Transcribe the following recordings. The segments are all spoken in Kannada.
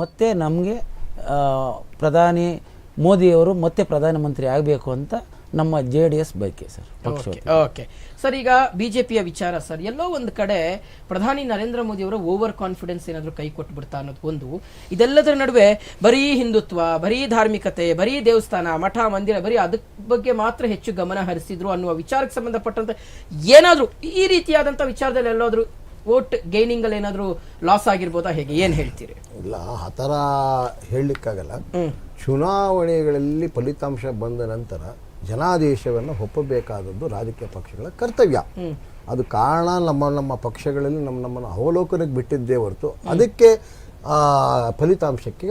ಮತ್ತೆ ನಮಗೆ ಪ್ರಧಾನಿ ಮೋದಿಯವರು ಮತ್ತೆ ಪ್ರಧಾನಮಂತ್ರಿ ಆಗಬೇಕು ಅಂತ ನಮ್ಮ ಜೆ ಡಿ ಎಸ್ ಬಯಕೆ ಸರ್ ಓಕೆ ಸರ್, ಈಗ ಬಿಜೆಪಿಯ ವಿಚಾರ ಸರ್, ಎಲ್ಲೋ ಒಂದು ಕಡೆ ಪ್ರಧಾನಿ ನರೇಂದ್ರ ಮೋದಿ ಅವರ ಓವರ್ ಕಾನ್ಫಿಡೆನ್ಸ್ ಏನಾದರೂ ಕೈ ಕೊಟ್ಬಿಡ್ತಾ ಅನ್ನೋದು ಒಂದು. ಇದೆಲ್ಲದರ ನಡುವೆ ಬರೀ ಹಿಂದುತ್ವ, ಬರೀ ಧಾರ್ಮಿಕತೆ, ಬರೀ ದೇವಸ್ಥಾನ, ಮಠ, ಮಂದಿರ, ಬರೀ ಅದಕ್ಕೆ ಬಗ್ಗೆ ಮಾತ್ರ ಹೆಚ್ಚು ಗಮನ ಹರಿಸಿದ್ರು ಅನ್ನುವ ವಿಚಾರಕ್ಕೆ ಸಂಬಂಧಪಟ್ಟಂತೆ ಏನಾದರೂ ಈ ರೀತಿಯಾದಂಥ ವಿಚಾರದಲ್ಲಿ ಎಲ್ಲಾದರೂ ವೋಟ್ ಗೈನಿಂಗಲ್ಲಿ ಏನಾದರೂ ಲಾಸ್ ಆಗಿರ್ಬೋದಾ ಹೇಗೆ? ಏನು ಹೇಳ್ತೀರಿ? ಇಲ್ಲ ಆ ಥರ ಹೇಳಲಿಕ್ಕಾಗಲ್ಲ. ಚುನಾವಣೆಗಳಲ್ಲಿ ಫಲಿತಾಂಶ ಬಂದ ನಂತರ ಜನಾದೇಶವನ್ನು ಒಪ್ಪಬೇಕಾದದ್ದು ರಾಜಕೀಯ ಪಕ್ಷಗಳ ಕರ್ತವ್ಯ. ಅದು ಕಾರಣ ನಮ್ಮ ನಮ್ಮ ಪಕ್ಷಗಳಲ್ಲಿ ನಮ್ಮ ನಮ್ಮನ್ನು ಅವಲೋಕನಕ್ಕೆ ಬಿಟ್ಟಿದ್ದೇ ಹೊರತು ಅದಕ್ಕೆ ಆ, ಫಲಿತಾಂಶಕ್ಕೆ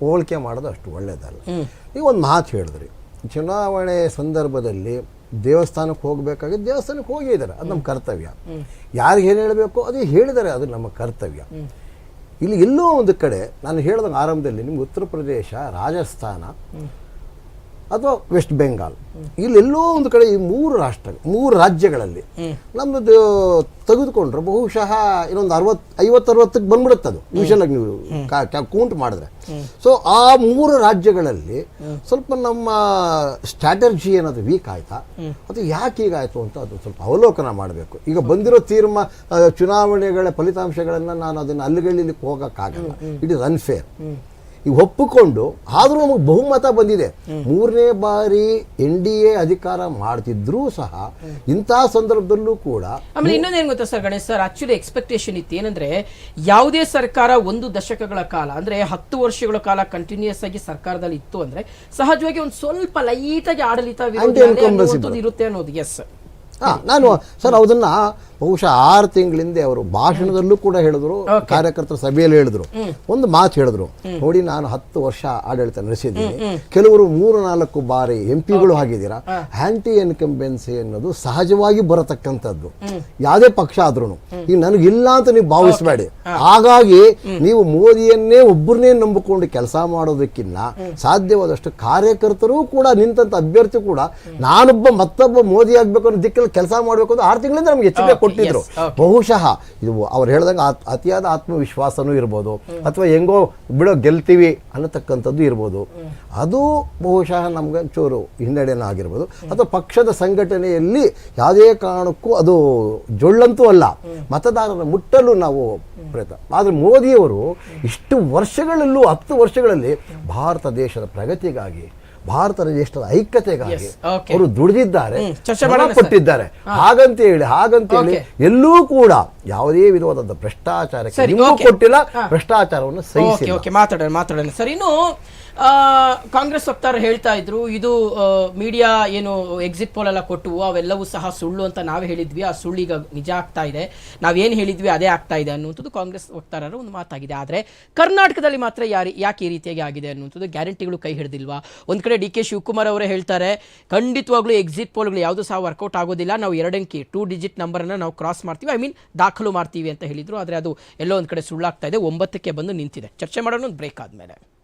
ಹೋಲಿಕೆ ಮಾಡೋದು ಅಷ್ಟು ಒಳ್ಳೆಯದಲ್ಲ ಈಗ ಒಂದು ಮಾತು ಹೇಳಿದ್ರಿ. ಚುನಾವಣೆ ಸಂದರ್ಭದಲ್ಲಿ ದೇವಸ್ಥಾನಕ್ಕೆ ಹೋಗಬೇಕಾಗಿ ದೇವಸ್ಥಾನಕ್ಕೆ ಹೋಗಿದ್ದಾರೆ ಅದು ನಮ್ಮ ಕರ್ತವ್ಯ. ಯಾರಿಗೆ ಏನು ಹೇಳಬೇಕು ಅದು ಹೇಳಿದ್ದಾರೆ. ಅದು ನಮ್ಮ ಕರ್ತವ್ಯ. ಇಲ್ಲಿ ಎಲ್ಲೋ ಒಂದು ಕಡೆ ನಾನು ಹೇಳಿದಂಗೆ ಆರಂಭದಲ್ಲಿ ನಿಮ್ಗೆ ಉತ್ತರ ಪ್ರದೇಶ ರಾಜಸ್ಥಾನ ಅಥವಾ ವೆಸ್ಟ್ ಬೆಂಗಾಲ್ ಇಲ್ಲೆಲ್ಲೋ ಒಂದು ಕಡೆ ಈ ಮೂರು ರಾಷ್ಟ್ರ ಮೂರು ರಾಜ್ಯಗಳಲ್ಲಿ ನಮ್ಮದು ತೆಗೆದುಕೊಂಡ್ರೆ ಬಹುಶಃ ಇನ್ನೊಂದು ಅರವತ್ತು ಐವತ್ತರವತ್ತಕ್ಕೆ ಬಂದ್ಬಿಡುತ್ತೆ ಅದು. ಮಿಷನ್ ಆಗಿ ನೀವು ಕೌಂಟ್ ಮಾಡಿದ್ರೆ. ಸೊ ಆ ಮೂರು ರಾಜ್ಯಗಳಲ್ಲಿ ಸ್ವಲ್ಪ ನಮ್ಮ ಸ್ಟ್ರಾಟರ್ಜಿ ಏನಾದ್ರು ವೀಕ್ ಆಯ್ತಾ? ಅದು ಯಾಕೆ ಹೀಗಾಯಿತು ಅಂತ ಅದು ಸ್ವಲ್ಪ ಅವಲೋಕನ ಮಾಡಬೇಕು. ಈಗ ಬಂದಿರೋ ತೀರ್ಮ ಚುನಾವಣೆಗಳ ಫಲಿತಾಂಶಗಳನ್ನು ನಾನು ಅದನ್ನು ಅಲ್ಲಿಗಳಿಲಿಕ್ಕೆ ಹೋಗೋಕ್ಕಾಗಲ್ಲ. ಇಟ್ ಇಸ್ ಅನ್ಫೇರ್ ಈಗ ಒಪ್ಪಿಕೊಂಡು ಆದರೂ ನಮಗೆ ಬಹುಮತ ಬಂದಿದೆ. ಮೂರನೇ ಬಾರಿ ಎನ್ ಡಿ ಎ ಅಧಿಕಾರ ಮಾಡ್ತಿದ್ರೂ ಸಹ ಇಂತಹ ಸಂದರ್ಭದಲ್ಲೂ ಕೂಡ ಆಮೇಲೆ ಇನ್ನೊಂದೇನು ಗೊತ್ತಾ sir Ganesh sir? Actually expectation ಇತ್ತು. ಏನಂದ್ರೆ ಯಾವುದೇ ಸರ್ಕಾರ ಒಂದು ದಶಕಗಳ ಕಾಲ ಅಂದ್ರೆ ಹತ್ತು ವರ್ಷಗಳ ಕಾಲ ಕಂಟಿನ್ಯೂಸ್ ಆಗಿ ಸರ್ಕಾರದಲ್ಲಿ ಇತ್ತು ಅಂದ್ರೆ ಸಹಜವಾಗಿ ಒಂದು ಸ್ವಲ್ಪ ಲೈಟ್ ಆಗಿ ಆಡಳಿತ ಇರುತ್ತೆ ಅನ್ನೋದು. ಎಸ್ ಹಾ ನಾನು ಸರ್ ಅದನ್ನ ಬಹುಶಃ ಆರು ತಿಂಗಳಿಂದ ಅವರು ಭಾಷಣದಲ್ಲೂ ಕೂಡ ಹೇಳಿದ್ರು ಕಾರ್ಯಕರ್ತರ ಸಭೆಯಲ್ಲಿ ಹೇಳಿದ್ರು. ಒಂದು ಮಾತು ಹೇಳಿದ್ರು ನೋಡಿ ನಾನು ಹತ್ತು ವರ್ಷ ಆಡಳಿತ ನಡೆಸಿದ್ದೀನಿ. ಕೆಲವರು ಮೂರು ನಾಲ್ಕು ಬಾರಿ ಎಂ ಪಿಗಳು ಆಗಿದ್ದೀರಾ? ಆಂಟಿ ಎನ್ಕಂಬೆನ್ಸಿ ಅನ್ನೋದು ಸಹಜವಾಗಿ ಬರತಕ್ಕಂಥದ್ದು. ಯಾವುದೇ ಪಕ್ಷ ಆದ್ರೂ ಈಗ ನನಗಿಲ್ಲ ಅಂತ ನೀವು ಭಾವಿಸಬೇಡಿ. ಹಾಗಾಗಿ ನೀವು ಮೋದಿಯನ್ನೇ ಒಬ್ಬರನ್ನೇ ನಂಬಿಕೊಂಡು ಕೆಲಸ ಮಾಡೋದಕ್ಕಿಂತ ಸಾಧ್ಯವಾದಷ್ಟು ಕಾರ್ಯಕರ್ತರು ಕೂಡ ನಿಂತಂತ ಅಭ್ಯರ್ಥಿ ಕೂಡ ನಾನೊಬ್ಬ ಮತ್ತೊಬ್ಬ ಮೋದಿ ಆಗ್ಬೇಕು ಅನ್ನೋ ದಿಕ್ಕಲ್ಲಿ ಕೆಲಸ ಮಾಡಬೇಕು ಅಂತ ಆರು ತಿಂಗಳಿಂದ ನಮ್ಗೆ ಎಚ್ಚರಿಕೆ ಕೊಟ್ಟಿದ್ರು. ಬಹುಶಃ ಇದು ಅವ್ರು ಹೇಳ್ದಂಗೆ ಅತಿಯಾದ ಆತ್ಮವಿಶ್ವಾಸನೂ ಇರ್ಬೋದು. ಅಥವಾ ಹೆಂಗೋ ಬಿಡೋ ಗೆಲ್ತೀವಿ ಅನ್ನತಕ್ಕಂಥದ್ದು ಇರ್ಬೋದು. ಅದು ಬಹುಶಃ ನಮ್ಗೆ ಚೂರು ಹಿನ್ನಡೆನ ಆಗಿರ್ಬೋದು. ಅಥವಾ ಪಕ್ಷದ ಸಂಘಟನೆಯಲ್ಲಿ ಯಾವುದೇ ಕಾರಣಕ್ಕೂ ಅದು ಜೊಳ್ಳಂತೂ ಅಲ್ಲ. ಮತದಾರರ ಮುಟ್ಟಲು ನಾವು ಪ್ರಯತ್ನ. ಆದರೆ ಮೋದಿಯವರು ಇಷ್ಟು ವರ್ಷಗಳಲ್ಲೂ ಹತ್ತು ವರ್ಷಗಳಲ್ಲಿ ಭಾರತ ದೇಶದ ಪ್ರಗತಿಗಾಗಿ ಭಾರತ ದೇಶದ ಐಕ್ಯತೆಗಾಗಿ ಅವರು ದುಡಿದಿದ್ದಾರೆ ಕೊಟ್ಟಿದ್ದಾರೆ. ಹಾಗಂತ ಹೇಳಿ ಹಾಗಂತ ಹೇಳಿ ಎಲ್ಲೂ ಕೂಡ ಯಾವುದೇ ವಿಧವಾದ ಭ್ರಷ್ಟಾಚಾರಕ್ಕೆ ನಿಮಗೂ ಕೊಟ್ಟಿಲ್ಲ. ಭ್ರಷ್ಟಾಚಾರವನ್ನು ಓಕೆ ಮಾತಾಡೋಣ ಮಾತಾಡೋಣ. ಸರ್ ಇನ್ನು ಆ, ಕಾಂಗ್ರೆಸ್ ವಕ್ತಾರ ಹೇಳ್ತಾ ಇದ್ರು ಇದು ಮೀಡಿಯಾ ಏನು ಎಕ್ಸಿಟ್ ಪೋಲ್ ಎಲ್ಲ ಕೊಟ್ಟು ಅವೆಲ್ಲವೂ ಸಹ ಸುಳ್ಳು ಅಂತ ನಾವೇ ಹೇಳಿದ್ವಿ. ಆ ಸುಳ್ಳು ಈಗ ನಿಜ ಆಗ್ತಾ ಇದೆ. ನಾವೇನು ಹೇಳಿದ್ವಿ ಅದೇ ಆಗ್ತಾ ಇದೆ ಅನ್ನುವಂಥದ್ದು ಕಾಂಗ್ರೆಸ್ ವಕ್ತಾರರ ಒಂದು ಮಾತಾಗಿದೆ. ಆದರೆ ಕರ್ನಾಟಕದಲ್ಲಿ ಮಾತ್ರ ಯಾರು ಯಾಕೆ ಈ ರೀತಿಯಾಗಿ ಆಗಿದೆ ಅನ್ನುವಂಥದ್ದು ಗ್ಯಾರಂಟಿಗಳು ಕೈ ಹಿಡಿದಿಲ್ವಾ? ಒಂದು ಕಡೆ ಡಿ ಕೆ ಶಿವಕುಮಾರ್ ಅವರೇ ಹೇಳ್ತಾರೆ, ಖಂಡಿತವಾಗ್ಲೂ ಎಕ್ಸಿಟ್ ಪೋಲ್ಗಳು ಯಾವುದು ಸಹ ವರ್ಕೌಟ್ ಆಗೋದಿಲ್ಲ. ನಾವು ಎರಡಂಕಿ ಟೂ ಡಿಜಿಟ್ ನಂಬರನ್ನು ನಾವು ಕ್ರಾಸ್ ಮಾಡ್ತೀವಿ. ಐ ಮೀನ್ ದಾಖಲು ಮಾಡ್ತೀವಿ ಅಂತ ಹೇಳಿದ್ರು. ಆದರೆ ಅದು ಎಲ್ಲೋ ಒಂದು ಕಡೆ ಸುಳ್ಳಾಗ್ತಾ ಇದೆ. ಒಂಬತ್ತಕ್ಕೆ ಬಂದು ನಿಂತಿದೆ. ಚರ್ಚೆ ಮಾಡೋಣ, ಒಂದು ಬ್ರೇಕ್ ಆದಮೇಲೆ.